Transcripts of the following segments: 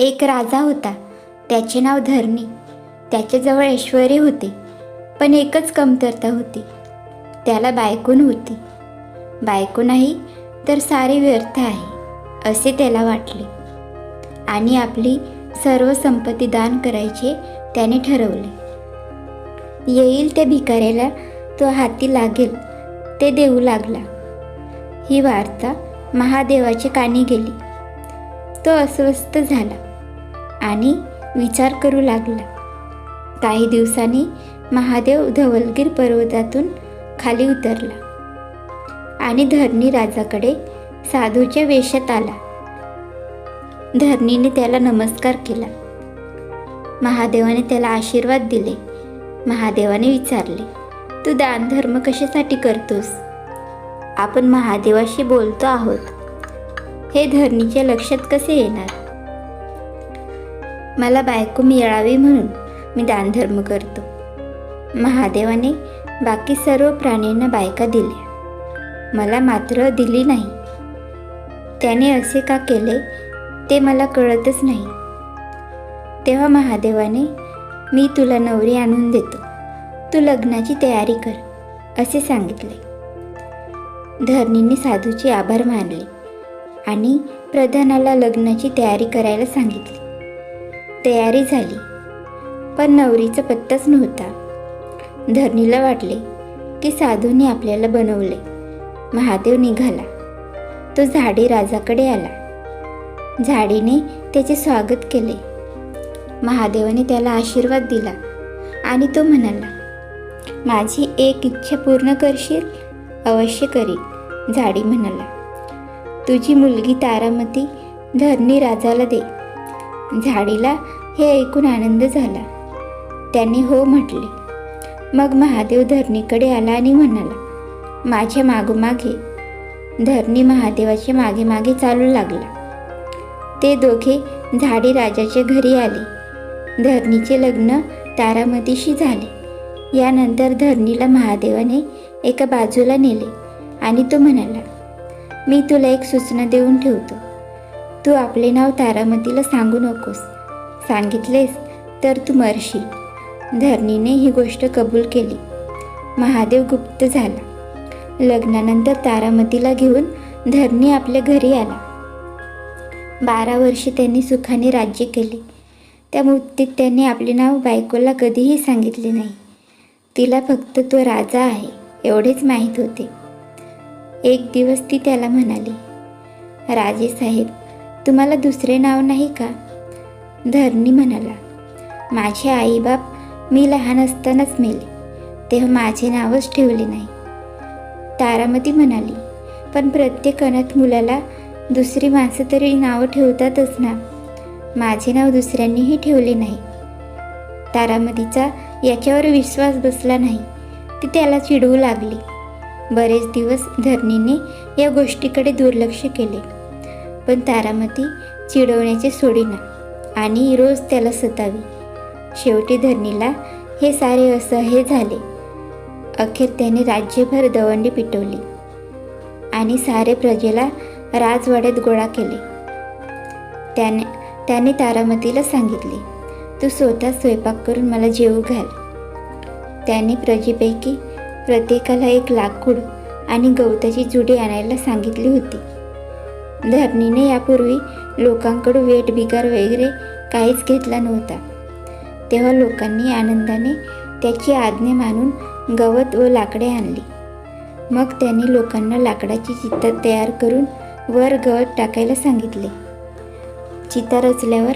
एक राजा होता. त्याचे नाव धरणी. त्याच्याजवळ ऐश्वर्य होते पण एकच कमतरता होती. त्याला बायको नव्हती बायको नाही तर सारे व्यर्थ आहे असे त्याला वाटले. आणि आपली सर्व संपत्ती दान करायचे त्याने ठरवले. येईल त्या भिकाऱ्याला तो हाती लागेल ते देऊ लागला. ही वार्ता महादेवाच्या कानी गेली. तो अस्वस्थ झाला. आणि विचार करू लागला. काही दिवसांनी महादेव धवलगीर पर्वतातून खाली उतरला आणि धरणी राजाकडे साधूच्या वेशात आला. धरणीने त्याला नमस्कार केला. महादेवाने त्याला आशीर्वाद दिले. महादेवाने विचारले तू दानधर्म कशासाठी करतोस? आपण महादेवाशी बोलतो आहोत. हे धरणीच्या लक्षात कसे येणार? मला बायको मिळावी म्हणून मी दानधर्म करतो. महादेवाने बाकी सर्व प्राण्यांना बायका दिल्या. मला मात्र दिली नाही. त्याने असे का केले ते मला कळतच नाही. तेव्हा महादेवाने मी तुला नवरी आणून देतो. तू लग्नाची तयारी कर असे सांगितले. धरणीने साधूचे आभार मानले आणि प्रधानाला लग्नाची तयारी करायला सांगितली. तयारी झाली. पण नवरीचा पत्ताच नव्हता. धरणीला वाटले की साधूने आपल्याला बनवले. महादेव निघाला. तो झाडी राजाकडे आला. झाडीने त्याचे स्वागत केले. महादेवाने त्याला आशीर्वाद दिला आणि तो म्हणाला माझी एक इच्छा पूर्ण करशील? अवश्य करीन झाडी म्हणाला. तुझी मुलगी तारामती धरणी राजाला दे. झाडीला हे ऐकून आनंद झाला. त्यांनी हो म्हटले. मग महादेव धरणीकडे आला आणि म्हणाला माझ्या मागोमागे. धरणी महादेवाच्या मागे मागे चालू लागला. ते दोघे झाडी राजाच्या घरी आले. धरणीचे लग्न तारामतीशी झाले. यानंतर धरणीला महादेवाने एका बाजूला नेले आणि तो म्हणाला मी तुला एक सूचना देऊन ठेवतो. तू आपले नाव तारामतीला सांगू नकोस. सांगितलेस तर तू मरशील धरणीने ही गोष्ट कबूल केली. महादेव गुप्त झाला. लग्नानंतर तारामतीला घेऊन धरणी आपल्या घरी आला. बारा वर्षे त्यांनी सुखाने राज्य केले. त्या मुक्तीत त्यांनी आपले नाव बायकोला कधीही सांगितले नाही. तिला फक्त तो राजा आहे एवढेच माहीत होते. एक दिवस ती त्याला म्हणाली राजे साहेब तुम्हाला दुसरे नाव नाही का? धरणी म्हणाला. माझे आईबाप मी लहान असतानाच मेले. तेव्हा माझे नावच ठेवले नाही. तारामती म्हणाली पण प्रत्येक अनाथ मुलाला दुसरी माणसं तरी नावं ठेवतातच ना. माझे नाव दुसऱ्यांनीही ठेवले नाही. तारामतीचा याच्यावर विश्वास बसला नाही. ती त्याला चिडवू लागली. बरेच दिवस धरणीने या गोष्टीकडे दुर्लक्ष केले. पण तारामती चिडवण्याचे सोडीना आणि रोज त्याला सतावी. शेवटी धरणीला हे सारे असह्य झाले. अखेर त्याने राज्यभर दवंडी पिटवली आणि सारे प्रजेला राजवाड्यात गोळा केले. त्याने त्याने तारामतीला सांगितले तू स्वतः स्वयंपाक करून मला जेवू घाल. त्याने प्रजेपैकी प्रत्येकाला एक लाकूड आणि गवताची जुडी आणायला सांगितली होती. धरणीने यापूर्वी लोकांकडून वेट बिगार वगैरे काहीच घेतला नव्हता. तेव्हा लोकांनी आनंदाने त्याची आज्ञा मानून गवत व लाकडे आणली. मग त्यांनी लोकांना लाकडाची चिता तयार करून वर गवत टाकायला सांगितले. चिता रचल्यावर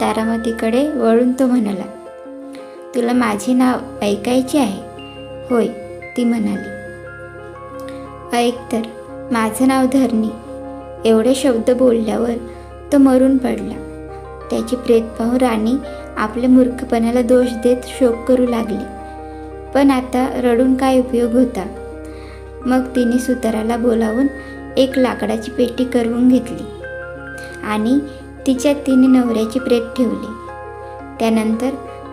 तारामतीकडे वळून तो म्हणाला तुला माझे नाव ऐकायचे आहे? होय ती म्हणाली. ऐक तर माझं नाव धरणी. एवढे शब्द बोलल्यावर तो मरून पडला. त्याची प्रेत पाहून राणी आपल्या मूर्खपणाला दोष देत शोक करू लागली. पण आता रडून काय उपयोग होता? मग तिने सुताराला बोलावून एक लाकडाची पेटी करवून घेतली आणि तिच्यात तिने नवऱ्याची प्रेत ठेवली. त्यानंतर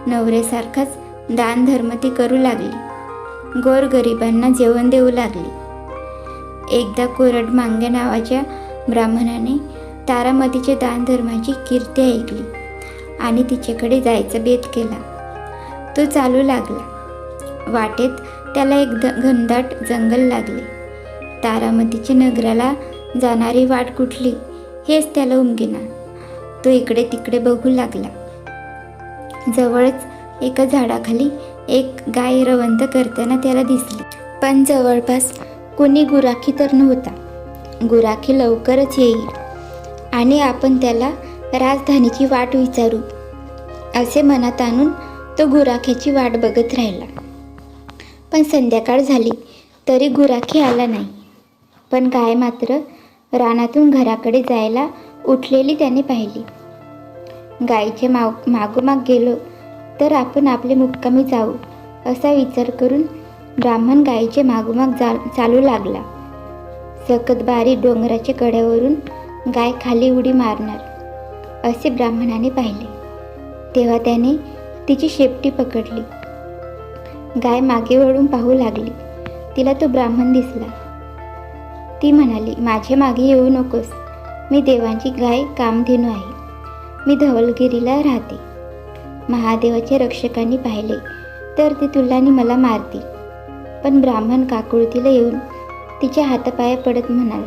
नवऱ्यासारखाच दानधर्म ती करू लागली. गोरगरिबांना जेवण देऊ लागली. एकदा कोरड मांग्या नावाच्या ब्राह्मणाने तारामतीच्या दानधर्माची कीर्ती ऐकली आणि तिच्याकडे जायचा बेत केला. तो चालू लागला. वाटेत त्याला एक द घनदाट जंगल लागले. तारामतीच्या नगराला जाणारी वाट कुठली हेच त्याला उमगेना. तो इकडे तिकडे बघू लागला. जवळच एका झाडाखाली एक गाय रवंत करताना त्याला दिसली. पण जवळपास कोणी गुराखी तर नव्हता. गुराखी लवकरच येईल आणि आपण त्याला राजधानीची वाट विचारू असे मनात आणून तो गुराख्याची वाट बघत राहिला. पण संध्याकाळ झाली तरी गुराखी आला नाही. पण गाय मात्र रानातून घराकडे जायला उठलेली त्याने पाहिली. गायीचे माग मागोमाग गेलो तर आपण आपले मुक्कामी जाऊ असा विचार करून ब्राह्मण गायीचे मागोमाग जा चालू लागला. सकत बारी डोंगराच्या कड्यावरून गाय खाली उडी मारणार असे ब्राह्मणाने पाहिले. तेव्हा त्याने तिची शेपटी पकडली. गाय मागे वळून पाहू लागली. तिला तो ब्राह्मण दिसला. ती म्हणाली माझ्या मागे येऊ नकोस. मी देवांची गाय कामधेनू आहे. मी धवलगिरीला राहते. महादेवाच्या रक्षकांनी पाहिले तर ते तुला आणि मला मारतील. पण ब्राह्मण काकुळतीला येऊन तिच्या हातापाया पडत म्हणाल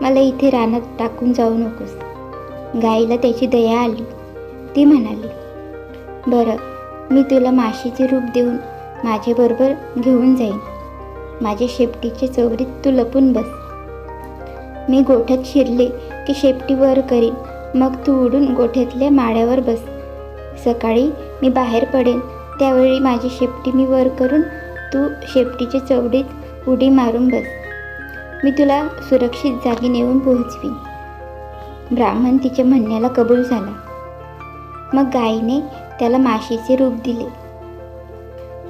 मला इथे रानात टाकून जाऊ नकोस. गाईला त्याची दया आली. ती म्हणाली बरं मी तुला माशीचे रूप देऊन माझ्याबरोबर घेऊन जाईन. माझ्या शेपटीच्या चौरीत तू लपून बस. मी गोठ्यात शिरले की शेपटी वर करीन. मग तू उडून गोठ्यातल्या माळ्यावर बस. सकाळी मी बाहेर पडेन. त्यावेळी माझी शेपटी मी वर करून तू शेपटीच्या चवडीत उडी मारून बस. मी तुला सुरक्षित जागी नेऊन पोहोचवीन ब्राह्मण तिच्या म्हणण्याला कबूल झाला. मग गायीने त्याला माशीचे रूप दिले.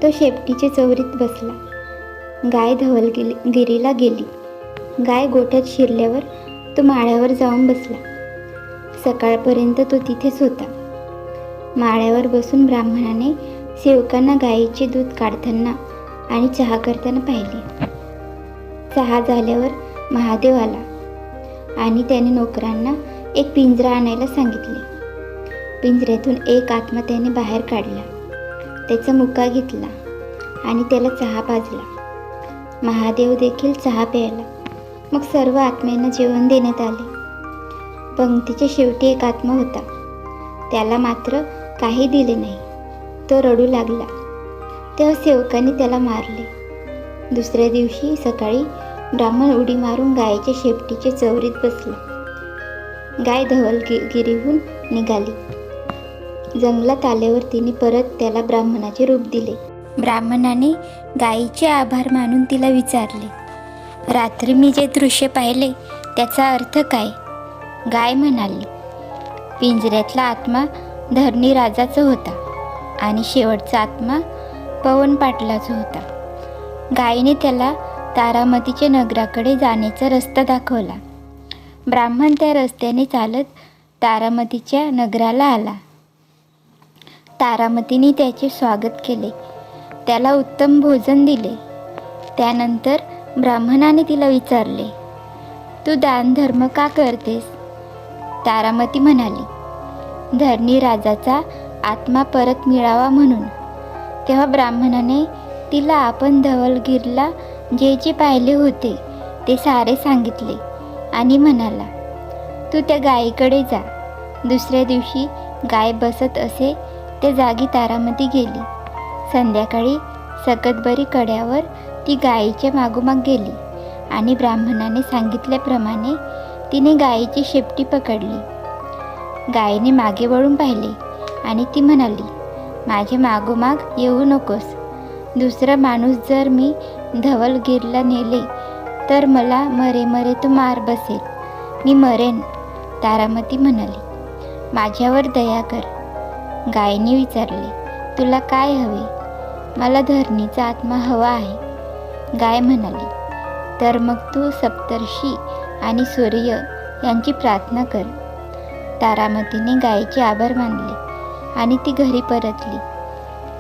तो शेपटीच्या चौरीत बसला. गाय धवल गिरीला गेली. गाय गोठ्यात शिरल्यावर तो माळ्यावर जाऊन बसला. सकाळपर्यंत तो तिथेच होता. माळ्यावर बसून ब्राह्मणाने सेवकांना गायीचे दूध काढताना आणि चहा करताना पाहिले. सहा झाल्यावर महादेव आला आणि त्याने नोकरांना एक पिंजरा आणायला सांगितले. पिंजऱ्यातून एक आत्मा त्याने बाहेर काढला. त्याचा मुका घेतला आणि त्याला चहा पाजला. महादेव देखील चहा प्यायला. मग सर्व आत्म्यांना जेवण देण्यात आले. पंक्तीच्या शेवटी एक आत्मा होता. त्याला मात्र काही दिले नाही. तो रडू लागला. तेव्हा सेवकाने त्याला मारले. दुसऱ्या दिवशी सकाळी ब्राह्मण उडी मारून गायीच्या शेपटीच्या चवरीत बसला. गाय धवलगिरीहून निघाली. जंगलात आल्यावर तिने परत त्याला ब्राह्मणाचे रूप दिले. ब्राह्मणाने गायीचे आभार मानून तिला विचारले रात्री मी जे दृश्य पाहिले त्याचा अर्थ काय? गाय म्हणाली पिंजऱ्यातला आत्मा धरणी राजाचा होता आणि शेवटचा आत्मा पवन पाटलाचा होता. गायीने त्याला तारामतीच्या नगराकडे जाण्याचा रस्ता दाखवला. ब्राह्मण त्या रस्त्याने चालत तारामतीच्या नगराला आला. तारामतीने त्याचे स्वागत केले. त्याला उत्तम भोजन दिले. त्यानंतर ब्राह्मणाने तिला विचारले तू दानधर्म का करतेस? तारामती म्हणाली धरणी राजाचा आत्मा परत मिळावा म्हणून. तेव्हा ब्राह्मणाने तिला आपण धवलगिरला जे जे पाहिले होते ते सारे सांगितले आणि म्हणाला तू त्या गायीकडे जा. दुसऱ्या दिवशी गाय बसत असे त्या जागी तारामती गेली. संध्याकाळी सकतबरी कड्यावर ती गायीच्या मागोमाग गेली आणि ब्राह्मणाने सांगितल्याप्रमाणे तिने गायीची शेपटी पकडली. गायीने मागे वळून पाहिले आणि ती म्हणाली माझ्या मागोमाग येऊ नकोस. दुसरा माणूस जर मी धवलगिरला नेले तर मला मरे मरे तो मार बसेल. मी मरेन तारामती म्हणाली. माझ्यावर दया कर. गायीने विचारले तुला काय हवे? मला धरणीचा आत्मा हवा आहे. गाय म्हणाली तर मग तू सप्तर्षी आणि सूर्य यांची प्रार्थना कर. तारामतीने गायीचे आभार मानले आणि ती घरी परतली.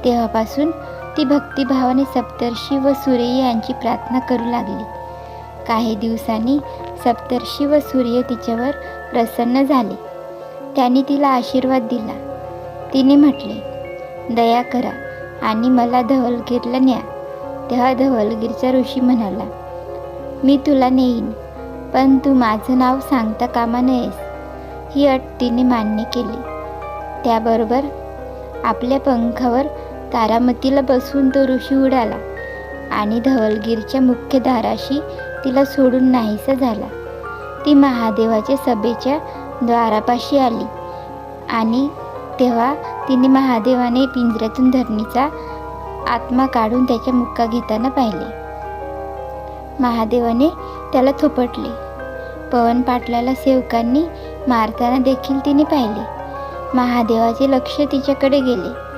तेव्हापासून ती भक्तिभावाने सप्तर्षी व सूर्य यांची प्रार्थना करू लागली. काही दिवसांनी सप्तर्षी व सूर्य तिच्यावर प्रसन्न झाले. त्यांनी तिला आशीर्वाद दिला. तिने म्हटले दया करा आणि मला धवलगीरला न्या. तेव्हा धवलगीरचा ऋषी म्हणाला मी तुला नेईन पण तू माझं नाव सांगता कामा नयेस. ही अट तिने मान्य केली. त्याबरोबर आपल्या पंखावर तारामतीला बसवून तो ऋषी उडाला आणि धवलगीरच्या मुख्य दाराशी तिला सोडून नाहीसा झाला. ती महादेवाच्या सभेच्या द्वारापाशी आली आणि तेव्हा तिने महादेवाने पिंजऱ्यातून धरणीचा आत्मा काढून त्याच्या मुक्का घेताना पाहिले. महादेवाने त्याला थोपटले. पवन पाटलाला सेवकांनी मारताना देखील तिने पाहिले. महादेवाचे लक्ष तिच्याकडे गेले.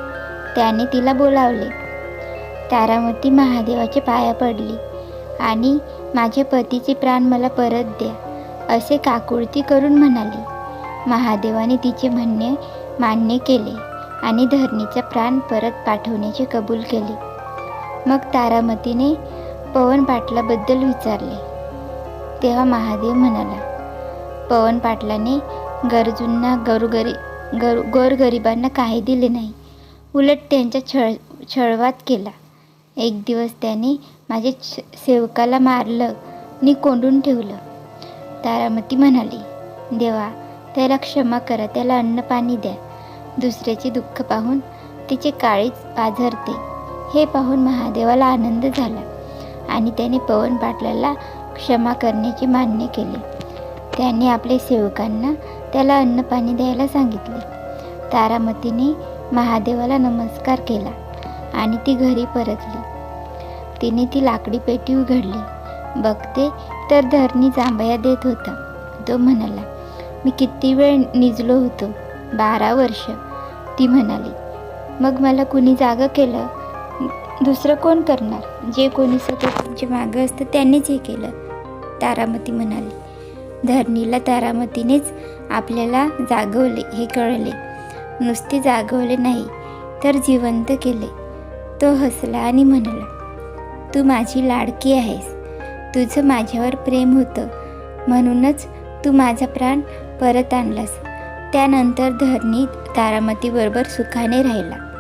त्याने तिला बोलावले. तारामती महादेवाच्या पाया पडली आणि माझ्या पतीचे प्राण मला परत द्या असे काकुळती करून म्हणाली. महादेवाने तिचे म्हणणे मान्य केले आणि धरणीचा प्राण परत पाठवण्याचे कबूल केले. मग तारामतीने पवन पाटलाबद्दल विचारले. तेव्हा महादेव म्हणाला पवन पाटलाने गरजूंना गरुगरी गर गोरगरिबांना काही दिले नाही. उलट त्यांच्या छळ छळवात केला. एक दिवस त्याने माझ्या सेवकाला मारलं. आणि कोंडून ठेवलं. तारामती म्हणाली देवा त्याला क्षमा करा त्याला अन्न पाणी द्या. दुसऱ्याचे दुःख पाहून तिचे काळीच पाझरते. हे पाहून महादेवाला आनंद झाला आणि त्याने पवन पाटलाला क्षमा करण्याचे मान्य केले. त्याने आपल्या सेवकांना त्याला अन्न पाणी द्यायला सांगितले. तारामतीने महादेवाला नमस्कार केला आणि ती घरी परतली. तिने ती लाकडी पेटी उघडली. बघते तर धरणी जांभया देत होता. तो म्हणाला मी किती वेळ निजलो होतो? बारा वर्ष. ती म्हणाली मग मला कुणी जागं केलं? दुसरं कोण करणार? जे कोणी सतत तुमच्या मागं असतं त्यांनीच हे केलं. तारामती म्हणाली धरणीला तारामतीनेच आपल्याला जागवले हे कळले. नुसते जागवले नाही तर जिवंत केले. तो हसला आणि म्हणाला तू माझी लाडकी आहेस. तुझं माझ्यावर प्रेम होतं. म्हणूनच तू माझा प्राण परत आणलास. त्यानंतर धरणी तारामतीबरोबर सुखाने राहिला.